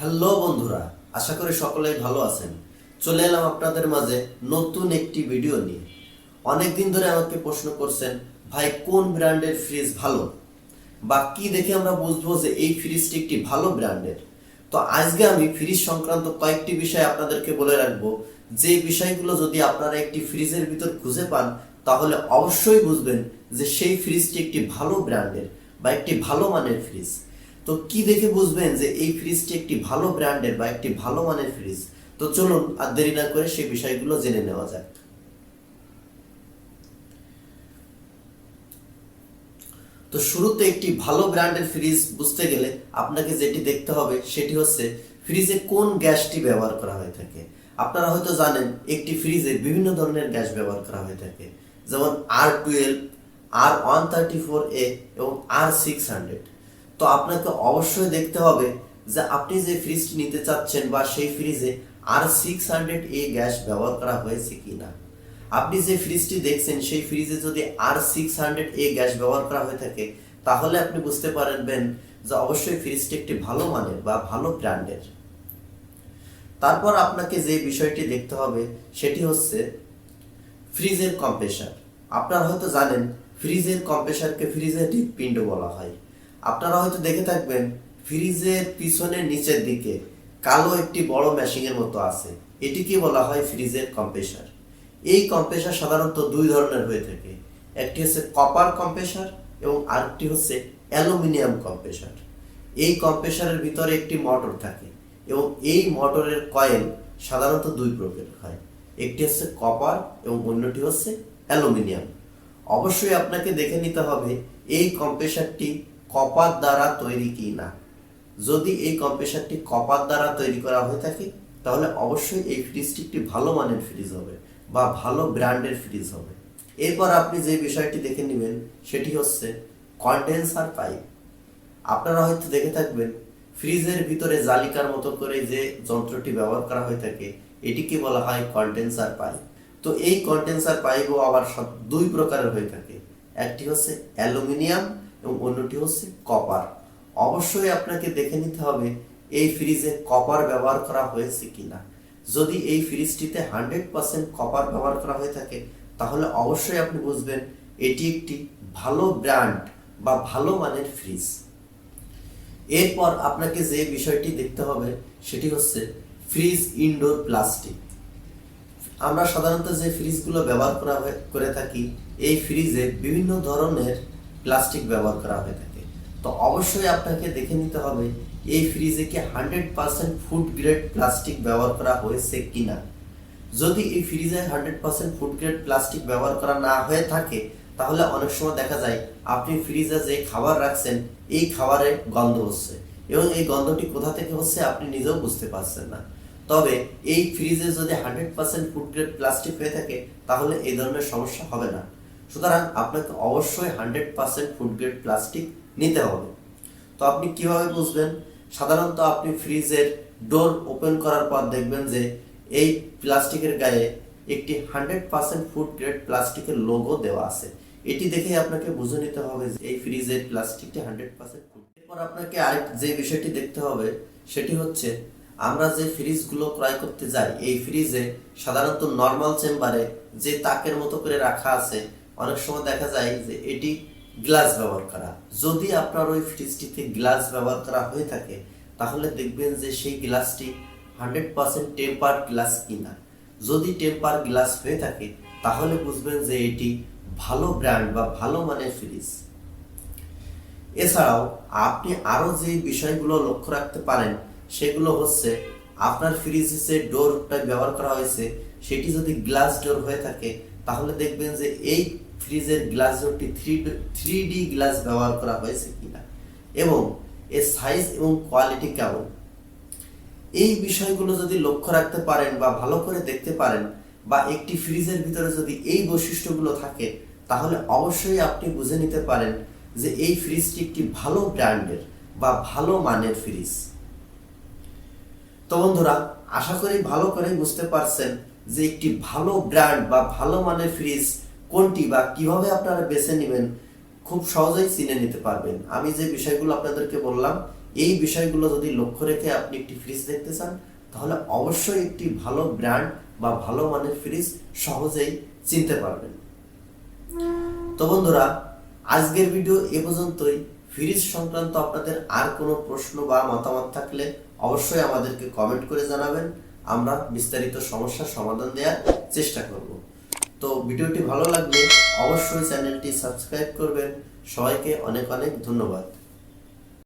Hello বন্ধুরা, আশা করি সকলেই ভালো আছেন। চলে এলাম আপনাদের মাঝে নতুন একটি ভিডিও নিয়ে। অনেক দিন ধরে আমাকে প্রশ্ন করছেন, ভাই, কোন ব্র্যান্ডের ফ্রিজ ভালো? বা কি দেখে আমরা বুঝব যে এই ফ্রিজটি একটি ভালো ব্র্যান্ডের? তো আজকে আমি ফ্রিজ সংক্রান্ত কয়েকটি বিষয় আপনাদেরকে বলে রাখব। যে বিষয়গুলো যদি আপনারা একটি ফ্রিজের ভিতর খুঁজে পান, তাহলে অবশ্যই বুঝবেন যে সেই ফ্রিজটি একটি ভালো ব্র্যান্ডের বা একটি ভালো মানের ফ্রিজ তো কি দেখে বুঝবেন যে এই ফ্রিজটি একটি ভালো ব্র্যান্ডের বা একটি ভালো মানের ফ্রিজ? তো চলুন আর দেরি না করে সেই বিষয়গুলো জেনে নেওয়া যাক। তো শুরুতে একটি ভালো ব্র্যান্ডের ফ্রিজ বুঝতে গেলে আপনাকে যেটি দেখতে হবে সেটি হচ্ছে ফ্রিজে কোন গ্যাসটি ব্যবহার করা হয়ে থাকে। আপনারা হয়তো জানেন একটি ফ্রিজে বিভিন্ন ধরনের গ্যাস ব্যবহার করা হয়ে থাকে। যেমন R twelve R one thirty four A এবং আর সিক্স হান্ড্রেড তো আপনাকে অবশ্যই দেখতে হবে যে আপনি যে ফ্রিজটি নিতে চাচ্ছেন বা সেই ফ্রিজে R six hundred A gas ব্যবহার করা হয়েছে কিনা। আপনি যে ফ্রিজটি দেখছেন, সেই ফ্রিজে যদি R six hundred A gas ব্যবহার করা হয়ে থাকে, তাহলে আপনি বুঝতে পারবেন যে অবশ্যই ফ্রিজটি একটি ভালো মানের বা ভালো ব্র্যান্ডের। তারপর আপনাকে যে বিষয়টি দেখতে হবে, সেটি হচ্ছে ফ্রিজের কম্প্রেসার আপনারা হয়তো জানেন ফ্রিজের কম্প্রেসারকে ফ্রিজের হৃৎপিণ্ড বলা হয়। আপনারা হয়তো দেখে থাকবেন, ফ্রিজের পিছনের নিচের দিকে কালো একটি বড় মেশিনের মতো আছে। এটিকে বলা হয় ফ্রিজের কম্প্রেসার এই কম্প্রেসার সাধারণত দুই ধরনের হয়ে থাকে। একটি হচ্ছে কপার কম্প্রেসার এবং আরেকটি হচ্ছে অ্যালুমিনিয়াম কম্প্রেসার এই কম্প্রেসারের ভিতরে একটি মোটর থাকে এবং এই মোটরের কয়েল সাধারণত দুই প্রকার হয়। একটি হচ্ছে কপার এবং অন্যটি হচ্ছে অ্যালুমিনিয়াম। অবশ্যই আপনাকে দেখে নিতে হবে, এই কম্প্রেসারটি কপার দ্বারা তৈরি কি না? যদি এই কম্প্রেসারটি কপার দ্বারা তৈরি করা হয়ে থাকে, তাহলে অবশ্যই এই ফ্রিজটি একটি ভালো মানের ফ্রিজ হবে বা ভালো ব্র্যান্ডের ফ্রিজ হবে। এরপর আপনি যে বিষয়টি দেখে নেবেন, সেটি হচ্ছে কন্ডেন্সার পাইপ। আপনারা হয়তো দেখে থাকবেন, ফ্রিজের ভিতরে জালিকার মতো করে যে যন্ত্রটি ব্যবহার করা হয়ে থাকে, এটিকে বলা হয় কন্ডেন্সার পাইপ। তো এই কন্ডেন্সার পাইপও আবার সব- দুই প্রকারের হয়ে থাকে। একটি হচ্ছে অ্যালুমিনিয়াম এবং অন্যটি হচ্ছে কপার। অবশ্যই আপনাকে দেখে নিতে হবে এই ফ্রিজে কপার ব্যবহার করা হয়েছে কিনা। যদি এই ফ্রিজটিতে হান্ড্রেড পার্সেন্ট কপার ব্যবহার করা হয়ে থাকে, তাহলে অবশ্যই আপনি বুঝবেন এটি একটি ভালো ব্র্যান্ড বা ভালো মানের ফ্রিজ। এরপর আপনাকে যে বিষয়টি দেখতে হবে, সেটি হচ্ছে ফ্রিজ ইনডোর প্লাস্টিক। আমরা সাধারণত যে ফ্রিজগুলো ব্যবহার করা করে থাকি, এই ফ্রিজে বিভিন্ন ধরনের প্লাস্টিক ব্যবহার করা হয়ে থাকে। তো অবশ্যই আপনাকে দেখে নিতে হবে, এই ফ্রিজে কি hundred percent food grade plastic ব্যবহার করা হয়েছে কিনা। যদি এই ফ্রিজে hundred percent food grade plastic ব্যবহার করা না হয়ে থাকে, তাহলে অনেক সময় দেখা যায় আপনি ফ্রিজে যে খাবার রাখছেন, এই খাবারে গন্ধ হচ্ছে এবং এই গন্ধটি কোথা থেকে হচ্ছে আপনি নিজেও বুঝতে পারছেন না। তবে এই ফ্রিজে যদি hundred percent food grade plastic হয়ে থাকে, তাহলে এই ধরনের সমস্যা হবে না। সুতরাং আপনাকে অবশ্যই hundred percent food grade plastic নিতে হবে। তো আপনি কীভাবে বুঝবেন? সাধারণত আপনি ফ্রিজের ডোর ওপেন করার পর দেখবেন যে এই প্লাস্টিকের গায়ে একটি হান্ড্রেড পার্সেন্ট ফুড গ্রেড প্লাস্টিকের লোগো দেওয়া আছে। এটি দেখে আপনাকে বুঝে নিতে হবে যে এই ফ্রিজের প্লাস্টিকটি হান্ড্রেড পার্সেন্ট এরপর আপনাকে আরেক যে বিষয়টি দেখতে হবে, সেটি হচ্ছে আমরা যে ফ্রিজগুলো ক্রয় করতে যাই, এই ফ্রিজে সাধারণত নর্মাল চেম্বারে যে তাকের মতো করে রাখা আছে অনেক সময় দেখা যায় যে এটি গ্লাস ব্যবহার করা। যদি আপনার ওই ফ্রিজটিতে গ্লাস ব্যবহার করা হয়ে থাকে, তাহলে দেখবেন যে সেই গ্লাসটি হান্ড্রেড পার্সেন্ট টেম্পার গ্লাস কিনা। যদি টেম্পার গ্লাস হয়ে থাকে, তাহলে বুঝবেন যে এটি ভালো ব্র্যান্ড বা ভালো মানের ফ্রিজ। এছাড়াও আপনি আরও যে বিষয়গুলো লক্ষ্য রাখতে পারেন, সেগুলো হচ্ছে আপনার ফ্রিজে যে ডোরটা ব্যবহার করা হয়েছে, সেটি যদি গ্লাস ডোর হয়ে থাকে, তাহলে দেখবেন যে এই ফ্রিজের গ্লাস ডোরটি থ্রি থ্রি ডি গ্লাস ব্যবহার করা হয়েছে কিনা? এবং এর সাইজ এবং কোয়ালিটি কেমন? এই বিষয়গুলো যদি লক্ষ্য রাখতে পারেন বা ভালো করে দেখতে পারেন বা একটি ফ্রিজের ভিতরে যদি এই বৈশিষ্ট্যগুলো থাকে, তাহলে অবশ্যই আপনি বুঝে নিতে পারেন যে এই ফ্রিজটি একটি ভালো ব্র্যান্ডের বা ভালো মানের ফ্রিজ তো বন্ধুরা, আশা করি ভালো করে বুঝতে পারছেন যে একটি ভালো ব্র্যান্ড বা ভালো মানের ফ্রিজ কোনটি বা কীভাবে আপনারা বেছে নেবেন, খুব সহজেই চিনে নিতে পারবেন। আমি যে বিষয়গুলো আপনাদেরকে বললাম, এই বিষয়গুলো যদি লক্ষ্য রেখে আপনি একটি ফ্রিজ দেখতে চান, তাহলে অবশ্যই একটি ভালো ব্র্যান্ড বা ভালো মানের ফ্রিজ সহজেই চিনতে পারবেন। তো বন্ধুরা, আজকের ভিডিও এ পর্যন্তই। ফ্রিজ সংক্রান্ত আপনাদের আর কোনো প্রশ্ন বা মতামত থাকলে অবশ্যই আমাদেরকে কমেন্ট করে জানাবেন। আমরা বিস্তারিত সমস্যার সমাধান দেওয়ার চেষ্টা করব। তো ভিডিওটি ভালো লাগলে অবশ্যই চ্যানেলটি সাবস্ক্রাইব করবেন। সবাইকে অনেক অনেক ধন্যবাদ।